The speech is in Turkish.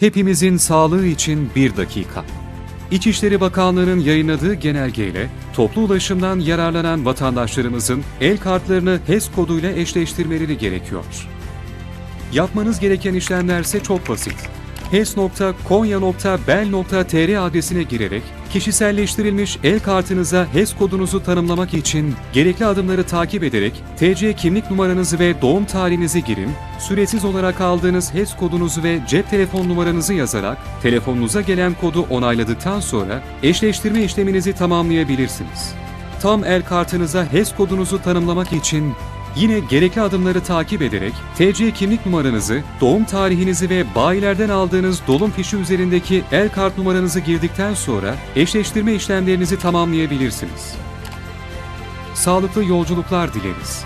Hepimizin sağlığı için bir dakika. İçişleri Bakanlığı'nın yayınladığı genelgeyle toplu ulaşımdan yararlanan vatandaşlarımızın el kartlarını HES koduyla eşleştirmeleri gerekiyor. Yapmanız gereken işlemlerse çok basit. hes.konya.bel.tr adresine girerek kişiselleştirilmiş el kartınıza HES kodunuzu tanımlamak için gerekli adımları takip ederek TC kimlik numaranızı ve doğum tarihinizi girin, süresiz olarak aldığınız HES kodunuzu ve cep telefon numaranızı yazarak telefonunuza gelen kodu onayladıktan sonra eşleştirme işleminizi tamamlayabilirsiniz. Tam el kartınıza HES kodunuzu tanımlamak için Yine gerekli adımları takip ederek TC kimlik numaranızı, doğum tarihinizi ve bayilerden aldığınız dolum fişi üzerindeki el kart numaranızı girdikten sonra eşleştirme işlemlerinizi tamamlayabilirsiniz. Sağlıklı yolculuklar dileriz.